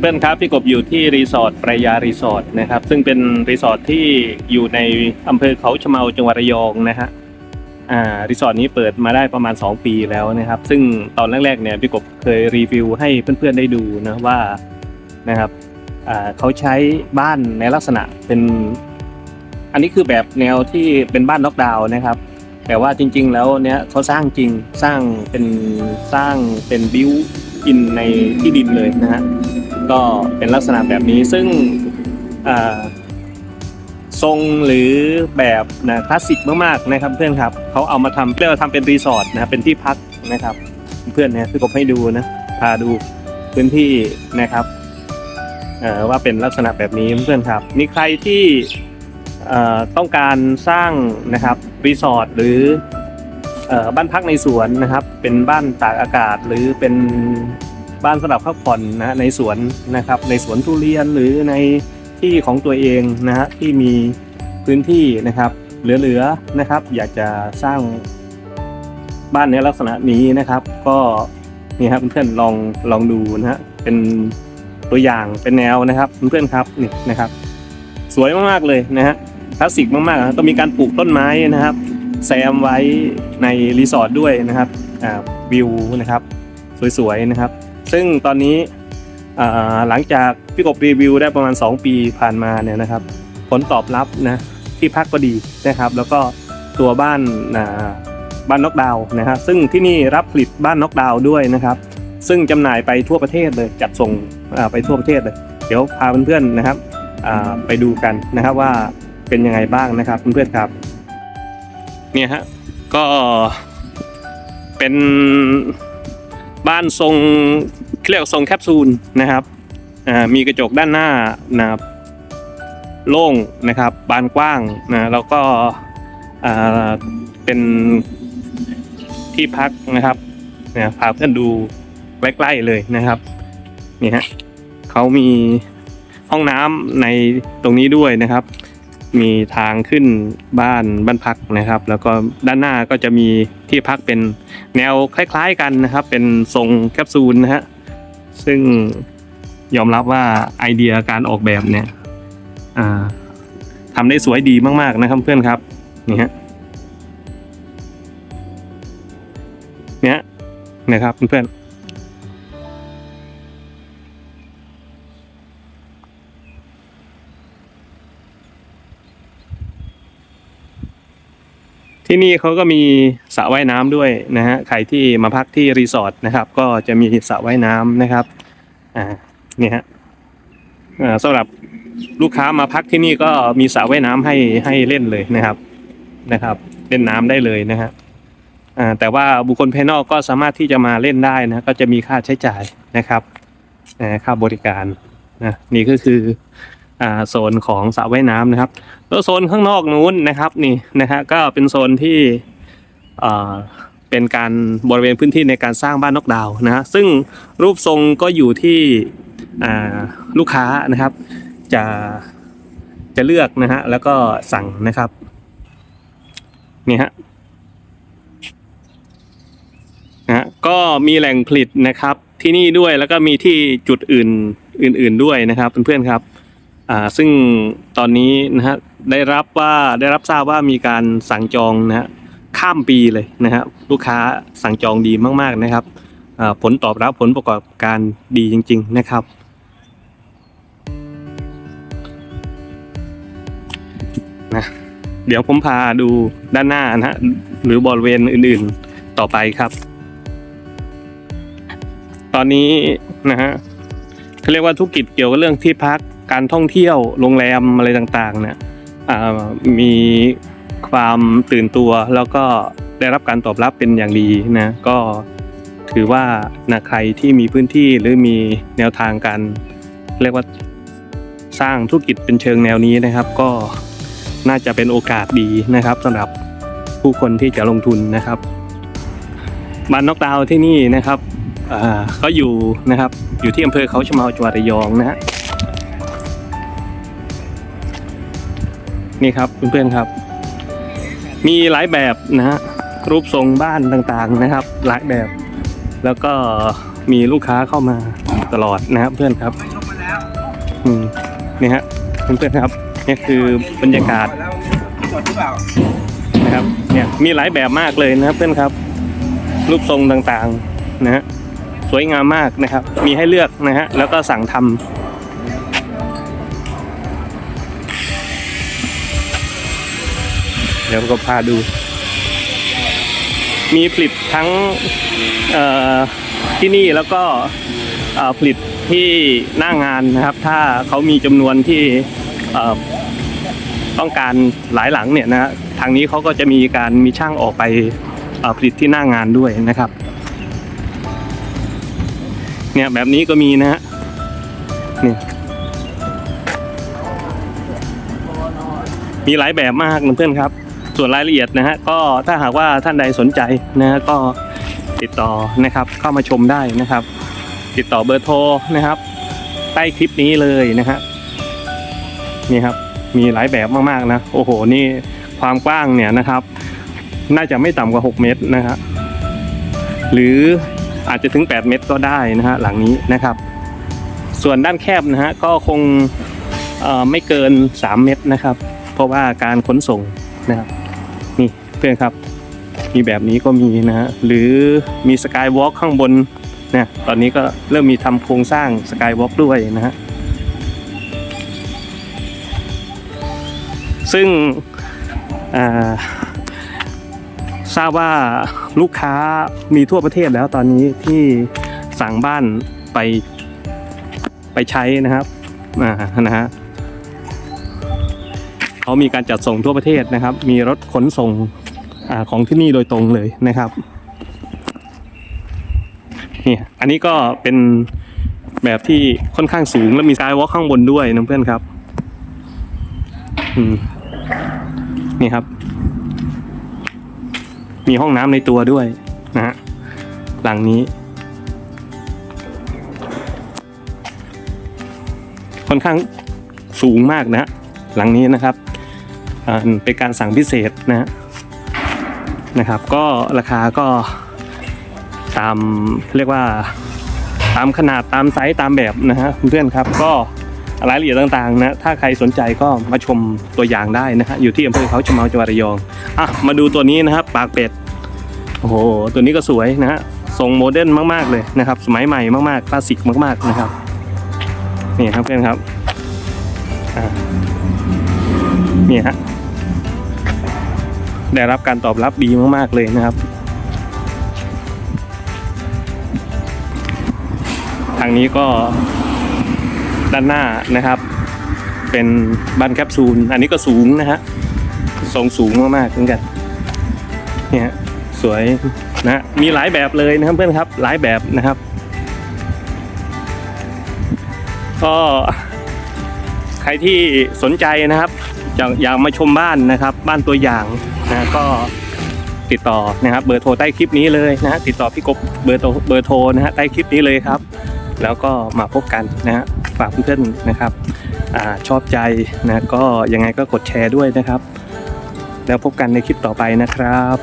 เพื่อนๆครับพี่กบอยู่ที่รีสอร์ทประยารีสอร์ทนะครับ ซึ่งเป็นรีสอร์ทที่อยู่ในอำเภอเขาชะเมาจังหวัดระยองนะฮะอ่ารีสอร์ทนี้เปิดมาได้ประมาณ 2 ปีแล้วนะครับ ซึ่งตอนแรกๆเนี่ยพี่กบเคยรีวิวให้เพื่อนๆได้ดูนะว่านะครับอ่าเขาใช้บ้านในลักษณะเป็น อันนี้คือแบบแนวที่เป็นบ้านน็อกดาวน์นะครับ แต่ว่าจริง ๆ แล้วเนี่ยเขาสร้างจริงสร้างเป็นสร้างเป็นบิว อินในที่ดินเลยนะฮะก็เป็นลักษณะแบบนี้ซึ่งอ่าทรงหรือแบบนะคลาสสิกมากๆนะครับเพื่อนครับเขาเอามาทำเรียกว่าทำเป็นรีสอร์ทนะครับเป็นที่พักนะครับ เพื่อนเนี่ยพี่กบให้ดูนะพาดูพื้นที่นะครับว่าเป็นลักษณะแบบนี้เพื่อนครับ มีใครที่อ่อต้องการสร้างนะครับรีสอร์ทหรือ บ้านพักในสวนนะครับ เป็นบ้านตากอากาศหรือเป็นบ้านสำหรับพักผ่อนนะในสวนนะครับ ในสวนทุเรียนหรือในที่ของตัวเองนะฮะที่มีพื้นที่นะครับ เหลือๆนะครับ อยากจะสร้างบ้านในลักษณะนี้นะครับ ก็นี่ครับเพื่อนๆลองลองดูนะฮะเป็นตัวอย่างเป็นแนวนะครับเพื่อนๆครับนี่นะครับ สวยมากๆเลยนะฮะคลาสสิกมากๆต้องมีการปลูกต้นไม้นะครับ แซมไว้ในรีสอร์ทด้วยนะครับวิวนะครับสวยๆนะครับ ซึ่งตอนนี้หลังจากพี่กบรีวิวได้ประมาณ 2 ปีผ่านมาเนี่ยนะครับ ผลตอบรับนะที่พักก็ดีนะครับ แล้วก็ตัวบ้านบ้านน็อกดาวนะฮะซึ่งที่นี่รับผลิตบ้านน็อกดาวด้วยนะครับ ซึ่งจำหน่ายไปทั่วประเทศเลยจัดส่งไปทั่วประเทศเลยเดี๋ยวพาเพื่อนๆนะครับไปดูกันนะครับว่าเป็นยังไงบ้างนะครับเพื่อนๆครับ เนี่ยฮะ ก็เป็นบ้านทรงเรียกทรงแคปซูลนะครับมีกระจกด้านหน้านะครับโล่งนะครับบานกว้างนะแล้วก็เป็นที่พักนะครับเนี่ยพาเพื่อนดูใกล้ๆเลยนะครับนี่ฮะเขามีห้องน้ำในตรงนี้ด้วยนะครับ มีทางขึ้นบ้านบ้านพักนะครับ แล้วก็ด้านหน้าก็จะมีที่พักเป็นแนวคล้าย ๆกันนะครับ เป็นทรงแคปซูลนะฮะซึ่งยอมรับว่าไอเดียการออกแบบเนี่ยทำได้สวยดีมากๆนะครับเพื่อนครับนี่ฮะเนี่ยนะครับเพื่อนๆ ที่นี่เขาก็มีสระว่ายน้ำด้วยนะฮะใครที่มาพักที่รีสอร์ทนะครับ ก็จะมีสระว่ายน้ำนะครับอ่านี่ฮะอ่าสำหรับลูกค้ามาพักที่นี่ก็มีสระว่ายน้ำให้ให้เล่นเลยนะครับนะครับ เล่นน้ำได้เลยนะฮะอ่าแต่ว่าบุคคลภายนอกก็สามารถที่จะมาเล่นได้นะก็จะมีค่าใช้จ่ายนะครับอ่าค่าบริการนะนี่ก็คือ อ่าโซนของสระว่ายน้ำนะครับแล้วโซนข้างนอกนู้นนะครับนี่นะฮะก็เป็นโซนที่เอ่อเป็นการบริเวณพื้นที่ในการสร้างบ้านนกดาวนะฮะซึ่งรูปทรงก็อยู่ที่อ่าลูกค้านะครับ จะจะเลือกนะฮะแล้วก็สั่งนะครับนี่ฮะนะฮะก็มีแหล่งผลิตนะครับที่นี่ด้วยแล้วก็มีที่จุดอื่นอื่น ๆด้วยนะครับเพื่อนๆครับ อ่าซึ่งตอนนี้นะฮะได้รับว่าได้รับทราบว่ามีการสั่งจองนะฮะข้ามปีเลยนะฮะลูกค้าสั่งจองดีมากๆนะครับผลตอบรับผลประกอบการดีจริง ๆนะครับ นะเดี๋ยวผมพาดูด้านหน้านะฮะหรือบริเวณอื่นๆต่อไปครับ ตอนนี้นะฮะเขาเรียกว่าธุรกิจเกี่ยวกับเรื่องที่พัก การท่องเที่ยวโรงแรมอะไรต่างๆเนี่ยมีความตื่นตัวแล้วก็ได้รับการตอบรับเป็นอย่างดีนะก็ถือว่านะใครที่มีพื้นที่หรือมีแนวทางการเรียกว่าสร้างธุรกิจเป็นเชิงแนวนี้นะครับ ก็น่าจะเป็นโอกาสดีนะครับสำหรับผู้คนที่จะลงทุนนะครับบ้านนอกดาวที่นี่นะครับก็อยู่นะครับอยู่ที่อำเภอเขาชะเมาจังหวัดระยองนะฮะ นี่ครับเพื่อนๆครับ มีหลายแบบนะฮะรูปทรงบ้านต่างๆนะครับ หลายแบบ แล้วก็มีลูกค้าเข้ามาตลอดนะครับเพื่อนครับอืมนี่ฮะเพื่อนๆครับนี่คือบรรยากาศนะครับเนี่ยมีหลายแบบมากเลยนะครับเพื่อนครับ รูปทรงต่างๆนะฮะสวยงามมากนะครับ มีให้เลือกนะฮะแล้วก็สั่งทำ ดี๋ยวก็พาดู มีผลิตทั้งที่นี่แล้วก็ผลิตที่หน้างานนะครับ ถ้าเขามีจำนวนที่ต้องการหลายหลังเนี่ยนะฮะทางนี้เขาก็จะมีการมีช่างออกไปผลิตที่หน้างานด้วยนะครับ เนี่ยแบบนี้ก็มีนะฮะเนี่ยมีหลายแบบมากนะเพื่อนครับ ส่วนรายละเอียดนะฮะก็ถ้าหากว่าท่านใดสนใจนะฮะก็ติดต่อนะครับเข้ามาชมได้นะครับ ติดต่อเบอร์โทรนะครับ ใต้คลิปนี้เลยนะฮะนี่ครับมีหลายแบบมากๆนะโอ้โหนี่ความกว้างเนี่ยนะครับ น่าจะไม่ต่ำกว่า 6 เมตรนะฮะหรืออาจจะถึง 8 เมตรก็ได้นะฮะหลังนี้นะครับ ส่วนด้านแคบนะฮะก็คงไม่เกิน 3 เมตรนะครับ เพราะว่าการขนส่งนะครับ พื่อนครับ มีแบบนี้ก็มีนะฮะหรือมีสกายวอล์กข้างบนเนี่ยตอนนี้ก็เริ่มมีทำโครงสร้างสกายวอล์กด้วยนะฮะซึ่งทราบว่าลูกค้ามีทั่วประเทศแล้วตอนนี้ที่สั่งบ้านไปไปใช้นะครับอ่านะฮะเขามีการจัดส่งทั่วประเทศนะครับ มีรถขนส่ง อของที่นี่โดยตรงเลยนะครับนี่อันนี้ก็เป็นแบบที่ค่อนข้างสูงและมีสกายวอล์กข้างบนด้วยนะเพื่อนครับนี่ครับ มีห้องน้ำในตัวด้วยนะฮะหลังนี้ ค่อนข้างสูงมากนะ หลังนี้นะครับเป็นการสั่งพิเศษนะฮะ นะครับ ก็ราคาก็ตามเรียกว่าตามขนาดตามไซส์ตามแบบนะฮะเพื่อนๆครับก็รายละเอียดต่างๆนะถ้าใครสนใจก็มาชมตัวอย่างได้นะฮะอยู่ที่อำเภอเขาชะเมาจังหวัดระยองอะมาดูตัวนี้นะครับปากเป็ดโอ้โหตัวนี้ก็สวยนะฮะทรงโมเดิร์นมากๆเลยนะครับ สมัยใหม่มากๆคลาสสิกมากๆนะครับนี่ครับเพื่อนครับนี่ฮะ ได้รับการตอบรับดีมาก ๆ เลยนะครับ ทางนี้ก็ด้านหน้านะครับ เป็นบ้านแคปซูล อันนี้ก็สูงนะฮะทรงสูงมากๆเหมือนกันเนี่ยสวยนะมีหลายแบบเลยนะครับเพื่อนครับหลายแบบนะครับ ก็ใครที่สนใจนะครับ อยากอยากมาชมบ้านนะครับ บ้านตัวอย่างนะก็ติดต่อนะครับเบอร์โทรใต้คลิปนี้เลยนะฮะติดต่อพี่กบเบอร์โทรเบอร์โทรนะฮะใต้คลิปนี้เลยครับ แล้วก็มาพบกันนะฮะฝากเพื่อนๆนะครับอชอบใจนะก็ยังไงก็กดแชร์ด้วยนะครับ แล้วพบกันในคลิปต่อไปนะครับ